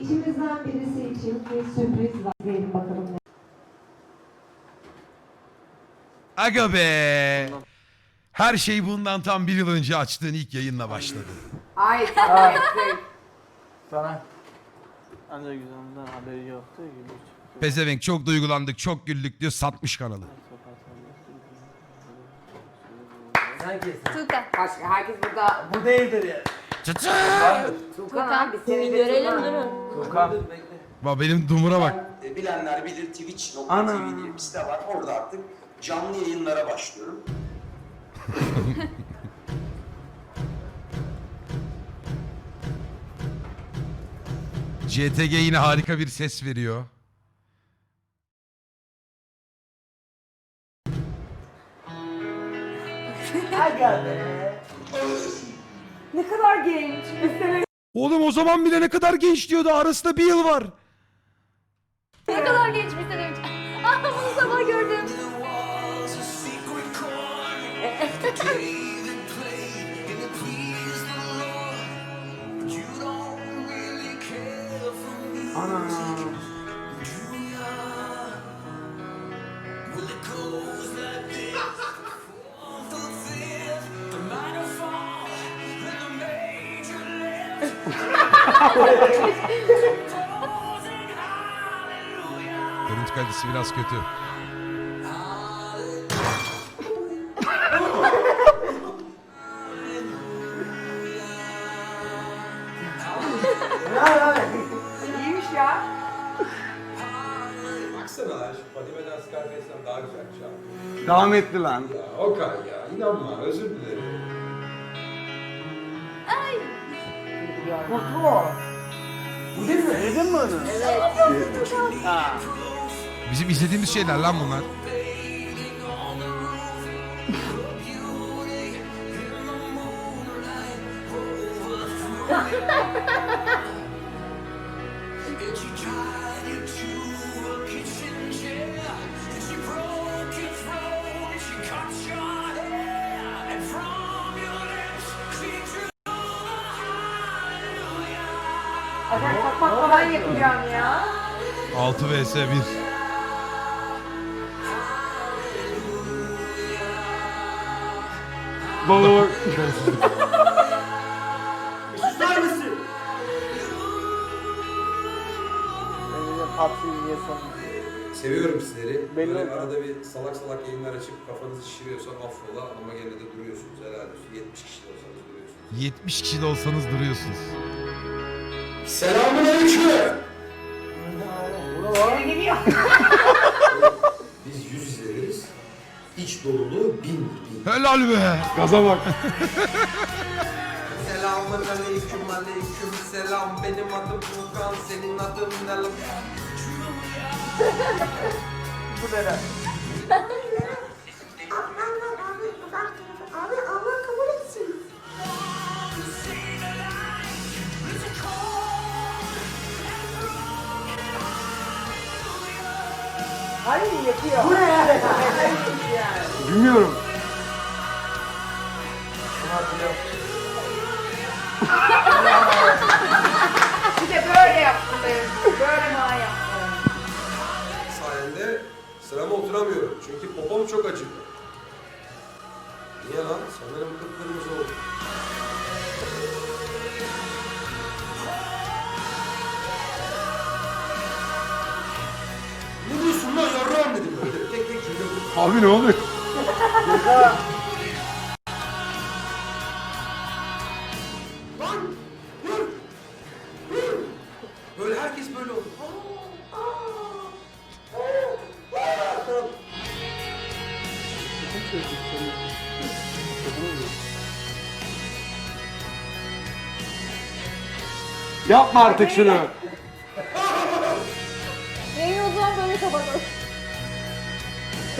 İçimizden birisi için bir sürpriz var. Verin bakalım ne. Aga be. Her şey bundan tam bir yıl önce açtığın ilk yayınla başladı. Ay ettik. Sana. Ancak güzelinden haberi yoktu. Pezevenk çok duygulandık, çok güldük diyor satmış kanalı. Sen kesin. Tuğkan. Başka herkes burada. Bu değildir ya. Tuğkan. seni Bir de görelim durun. Tuğkan. Bak benim dumura bak. E, bilenler bilir Ana. Twitch.tv diye bir site var. Orada artık canlı yayınlara başlıyorum. CTG yine harika bir ses veriyor. Aga be. Ne kadar genç. Seni Oğlum o zaman bile ne kadar genç diyordu. Arasında bir yıl var. Ne kadar genç bir sene önce. Ah bunu sabah gördüm. Ana. Görüntü kalitesi biraz kötü. iyiymiş ya. Baksana lan şu Fadime'den Scarface'den daha güzel bir şarkı. Devam etti lan. Ya Okan ya inanma özür dilerim. Kurtu o. Bu değil mi? Yedin mi onu? Evet. Ha. Bizim izlediğimiz şeyler lan bunlar. Çakmak falan yapacağım ya. 6 vs 1. Baba bak. Bence de PUBG son. Seviyorum sizleri. Belli Böyle oldu. arada bir salak salak yayınlar açıp kafanızı şişiriyorsa affola ama gene de duruyorsunuz helal olsun. 70 kişi de olsanız duruyorsunuz. 70 kişi de olsanız duruyorsunuz. Selamun aleyküm. Biz yüz izleriz. İç doluluğu bin bin. Helal be. Gaza bak. Selamun aleyküm aleyküm selam. Benim adım Furkan senin adın ne lan? Bu neden? Ay yapıyor. Bu ne ya? Bilmiyorum. Bir de böyle yaptım benim. Böyle ma yaptım. sayende sırama oturamıyorum. Çünkü popom çok acık. Niye lan? Sanırım kıpkırmızı oldu. Abi ne oluyor? Böyle herkes böyle. Yapma artık şunu.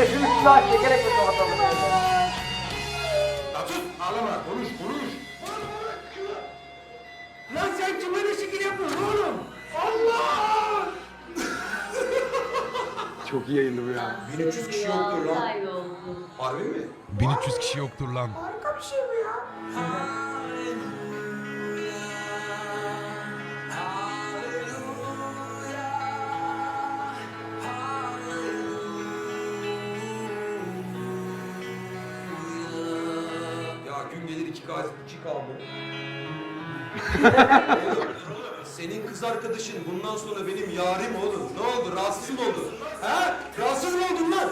Sesimiz daha çekerek mi kapatalım? Ya sus! Ağlama! Konuş! Konuş! Lan sen kime ne şekil yapıyorsun oğlum? Allah! Çok iyi yayındı bu ya. 1300 kişi yoktur lan. Harbi mi? 1300 kişi yoktur lan. Harika bir şey bu ya. İki kaldı. Oğlum, Senin kız arkadaşın bundan sonra benim yarim oğlum. Ne oldu? Rahatsız mı oldun? He? Rahatsız mı oldun lan?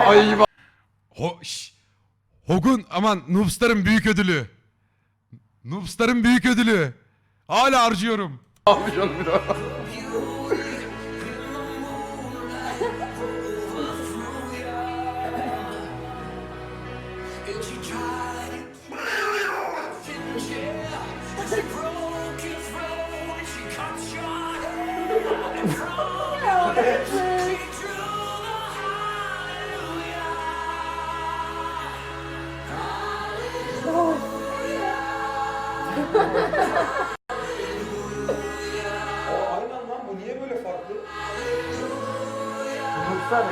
Ho şş. Hogun aman Noobstar'ın büyük ödülü. Noobstar'ın büyük ödülü. Hala harcıyorum. Aa, aynen lan niye böyle farklı? Tunuslar da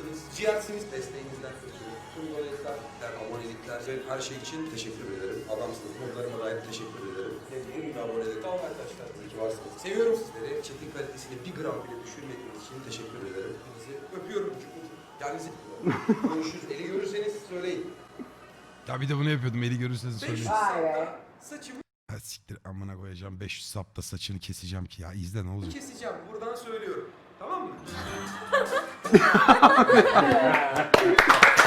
cansınız, ciğersiniz desteğinizden ötürü. Tüm dolayısıyla abonelikler ve her şey için teşekkür ederim. Adamsınız. Modlarıma dair teşekkür ederim. Ne gibi abonelik. Tamam arkadaşlar. İyi ki varsınız. Seviyorum sizleri. Çetin kalitesini bir gram bile düşürmediğiniz için teşekkür ederim. Sizi öpüyorum. Kendinize görüşürüz. Eli görürseniz söyleyin. Ya bir de bunu yapıyordum. Eli görürseniz söyleyin. Vay be. Saçımı Ha, siktir amına koyacağım. 500 sapta saçını keseceğim ki ya. izle ne olacak. keseceğim. Buradan söylüyorum. Tamam mı?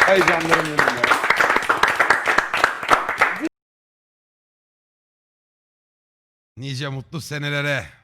Hey canlarım. Nice mutlu senelere.